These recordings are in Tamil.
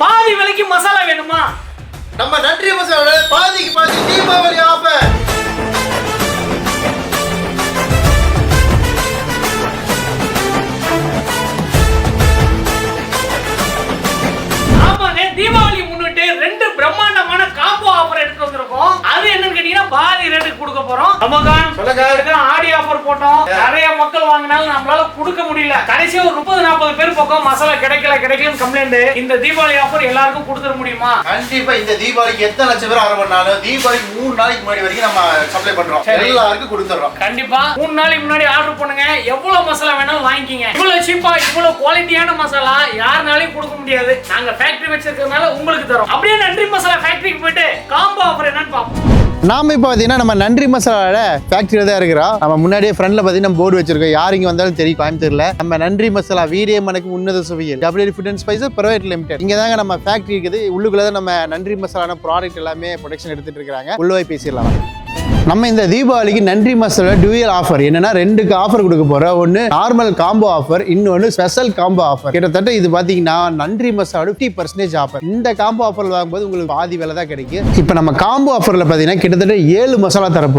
பாதி விலைக்கு மசாலா வேணுமா? நம்ம நன்றி மசாலோட பாதிக்கு பாதி தீபாவளி ஆஃபர். தீபாவளி முன்னிட்டு ரெண்டு பிரம்மாண்டமான காம்போ ஆஃபர் எடுத்து வந்திருக்கோம். அது என்னன்னு கேட்டீங்கன்னா பாதி ரேட்டுக்கு கொடுக்க போறோம். ரமகான் சொல்லுங்க. போட்டோம். நிறைய மக்கள் வாங்கினாலும் நம்மளால கொடுக்க முடியல. கடைசியா ஒரு முப்பது நாற்பது பேர் பக்கம் மசாலா கிடைக்கல கிடைக்கலன்னு கம்ப்ளைண்ட் இந்த தீபாவளி ஆஃபர் எல்லாருக்கும் கொடுத்துட முடியுமா? கண்டிப்பா இந்த தீபாவளிக்கு எத்தனை லட்சம் பேர் ஆர்டர் பண்ணாலும் தீபாவளிக்கு மூணு நாளைக்கு முன்னாடி வரைக்கும் நம்ம சப்ளை பண்றோம். எல்லாருக்கும் கொடுத்துறோம். கண்டிப்பா. மூணு நாளைக்கு முன்னாடி ஆர்டர் பண்ணுங்க. எவ்வளவு மசாலா வேணாலும் வாங்கிக்கிங்க. இவ்வளவு சீப்பா இவ்வளவு குவாலிட்டியான மசாலா யாருனாலையும் கொடுக்க முடியாது. நாங்க ஃபேக்டரி வச்சிருக்கிறதுனால உங்களுக்கு தரோம். அப்படியே நாம இப்போ பார்த்தீங்கன்னா நம்ம நன்றி மசாலாவோட ஃபேக்டரியில் தான் இருக்கிறோம். நம்ம முன்னாடியே ஃப்ரண்ட்ல பார்த்தீங்கன்னா போர்டு வச்சிருக்கோம். யார் இங்கே வந்தாலும் தெரியும் கோயம்புத்தூர்ல. நம்ம நன்றி மசாலா வீரிய எனக்கு உன்னத சுவையில். W food and spices private limited இங்கே தாங்க நம்ம ஃபேக்டரி இருக்குது. உள்ளுக்குள்ளே தான் நம்ம நன்றி மசாலான ப்ராடக்ட் எல்லாமே ப்ரொடக்ஷன் எடுத்துட்டு இருக்காங்க உள்ளவாய் பேசிடலாம். நம்ம இந்த தீபாவளிக்கு நன்றி மசாலா டூயல் ஆஃபர் என்னன்னா ரெண்டுக்கு ஆஃபர் கொடுக்க போறோம் ஒன்று நார்மல் காம்போ ஆஃபர் இன்னொன்று ஸ்பெஷல் காம்போ ஆஃபர் கிட்டத்தட்ட இது பார்த்தீங்கன்னா நன்றி மசாலா ஃபிஃப்டி பர்சன்டேஜ் ஆஃபர் இந்த காம்போ ஆஃபர் வாங்கும்போது உங்களுக்கு பாதி விலை தான் கிடைக்கும். இப்போ நம்ம காம்போ ஆஃபரில் பார்த்தீங்கன்னா கிட்டத்தட்ட ஏழு மசாலா தர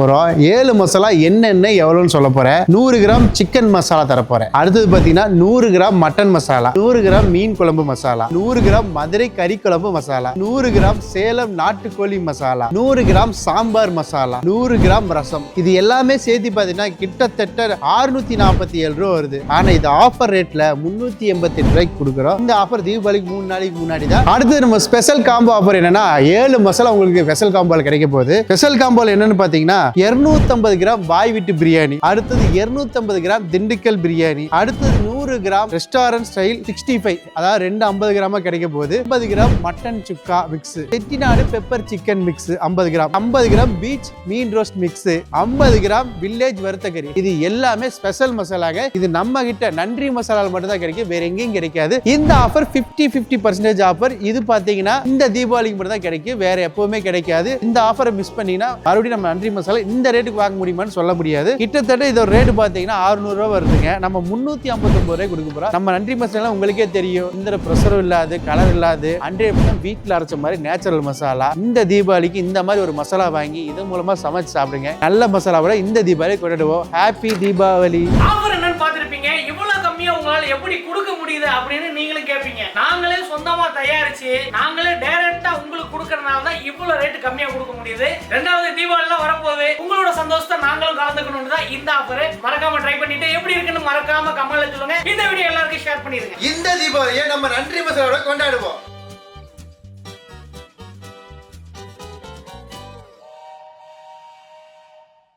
ஏழு மசாலா என்னென்ன எவ்வளோன்னு சொல்ல போகிறேன் நூறு கிராம் சிக்கன் மசாலா தர போகிறேன் அடுத்தது பார்த்தீங்கன்னா நூறு கிராம் மட்டன் மசாலா நூறு கிராம் மீன் குழம்பு மசாலா நூறு கிராம் மதுரை கறி குழம்பு மசாலா நூறு கிராம் சேலம் நாட்டுக்கோழி மசாலா நூறு கிராம் சாம்பார் மசாலா நூறு கிராம் ரசம். இது எல்லாமே சேர்த்து பார்த்தீங்கன்னா கிட்டத்தட்ட ஆறுநூத்தி நாற்பத்தி ஏழு ரூபா வருது. ஆனா இது ஆஃபர் ரேட்ல முன்னூத்தி எண்பத்தி எட்டு ரூபாய்க்கு கொடுக்குறோம். இந்த ஆஃபர் தீபாவளிக்கு மூணு நாளைக்கு முன்னாடி தான். அடுத்து நம்ம ஸ்பெஷல் காம்போ ஆஃபர் என்னன்னா ஏழு மசாலா உங்களுக்கு ஸ்பெஷல் காம்போல கிடைக்க போகுது. ஸ்பெஷல் காம்போல என்னன்னு பாத்தீங்கன்னா 250 கிராம் பாய் வீட்டு பிரியாணி. அடுத்தது 250 கிராம் திண்டுக்கல் பிரியாணி. அடுத்தது நூறு gram restaurant style sixty five அதாவது ரெண்டு ஐம்பது கிராமா கிடைக்க போகுது. 50 gram mutton chukka mix Chettinad pepper chicken mix 50 gram. 50 gram beach மீன் roast roast mix 50 gram village வறுத்த கறி இது எல்லாமே ஸ்பெஷல் மசாலாக இது நம்ம கிட்ட நன்றி மசாலாவில் மட்டும் தான் கிடைக்கும். வேற எங்கேயும் கிடைக்காது. இந்த ஆஃபர் 50 50% பர்சன்டேஜ் ஆஃபர் இது பாத்தீங்கன்னா இந்த தீபாவளிக்கு மட்டும் தான் கிடைக்கும். வேற எப்பவுமே கிடைக்காது. இந்த ஆஃபரை மிஸ் பண்ணீங்கன்னா மறுபடியும் நம்ம நன்றி மசாலா இந்த ரேட்டுக்கு வாங்க முடியுமான்னு சொல்ல முடியாது. கிட்டத்தட்ட இதோட ரேட்டு பாத்தீங்கன்னா 600 ரூபா வருதுங்க. நம்ம முன்னூத்தி ஐம்பத்தொன்பது ரூபாய் கொடுக்க போறோம். நம்ம நன்றி மசாலா உங்களுக்கே தெரியும். இந்த ப்ரெஷரும் இல்லாது கலர் இல்லாது ஹண்ட்ரட் வீட்டில் அரைச்ச மாதிரி நேச்சுரல் மசாலா. இந்த தீபாவளிக்கு இந்த மாதிரி ஒரு மசாலா வாங்கி இது மூலமா சமைச்சு சாப்பிடுங்க. நல்ல மசாலாவோட இந்த தீபாவளி கொண்டாடுவோம். ஹாப்பி தீபாவளி. ஆஃபர் என்னன்னு பார்த்திருப்பீங்க? இவ்வளவு கம்மியா உங்களால எப்படி கொடுக்க முடியுது அப்படின்னு நீங்களும் கேட்பீங்க நாங்களே சொந்தமா தயாரிச்சு நாங்களே டைரக்டா உங்களுக்கு கொடுக்கறதுனால தான் இவ்வளவு ரேட் கம்மியா கொடுக்க முடியுது. ரெண்டாவது தீபாவளி எல்லாம் வரப்போகுது. உங்களோட சந்தோஷத்தை நாங்களும் கலந்துக்கணும்னு தான் இந்த ஆஃபர் மறக்காம ட்ரை பண்ணிட்டு எப்படி இருக்குன்னு மறக்காம கமெண்ட்ல சொல்லுங்க. இந்த வீடியோ எல்லாருக்கும் ஷேர் பண்ணிருங்க இந்த தீபாவளியை நம்ம நன்றி மசாலாவோட கொண்டாடுவோம்.